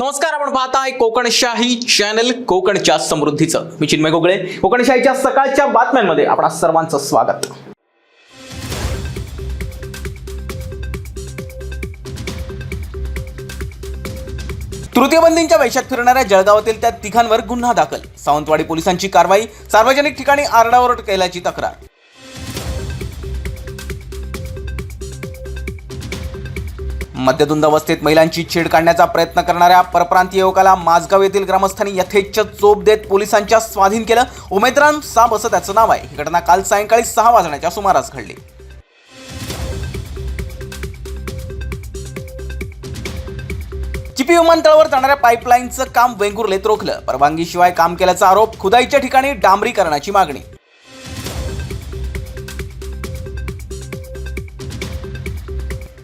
नमस्कार आपण पाहताय कोकणशाही चॅनल कोकणच्या समृद्धीचं. मी चिन्मय गोगळे. कोकणशाहीच्या सकाळच्या बातम्यांमध्ये आपणा सर्वांचं स्वागत. तृतीयबंदींच्या वेशात फिरणाऱ्या जळगावातील त्या तिघांवर गुन्हा दाखल. सावंतवाडी पोलिसांची कारवाई सार्वजनिक ठिकाणी आरडाओरड केल्याची तक्रार. मद्यधुंद अवस्थेत महिलांची छेड काढण्याचा प्रयत्न करणाऱ्या परप्रांतीय युवकाला माझगाव येथील ग्रामस्थांनी यथेच्छ चोप देत पोलिसांच्या स्वाधीन केलं. उमेदराम साब असं त्याचं नाव आहे. ही घटना काल सायंकाळी सहा वाजण्याच्या सुमारास घडली. चिपी विमानतळावर जाणाऱ्या पाईपलाईनचं काम वेंगुर्लेत रोखलं. परवानगीशिवाय काम केल्याचा आरोप खुदाईच्या ठिकाणी डांबरीकरणाची मागणी.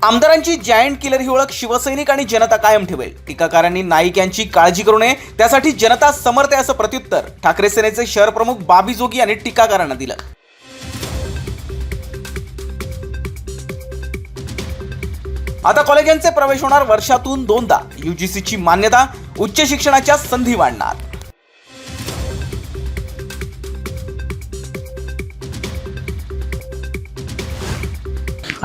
आमदारांची जायंट किलर ही ओळख शिवसैनिक आणि जनता कायम ठेवेल. टीकाकारांनी नाईक यांची काळजी करू नये त्यासाठी जनता समर्थ आहे असं प्रत्युत्तर ठाकरे सेनेचे शहर प्रमुख बाबी जोगी यांनी टीकाकारांना दिलं. आता कॉलेजांचे प्रवेश होणार वर्षातून दोनदा. युजीसीची मान्यता उच्च शिक्षणाच्या संधी वाढणार.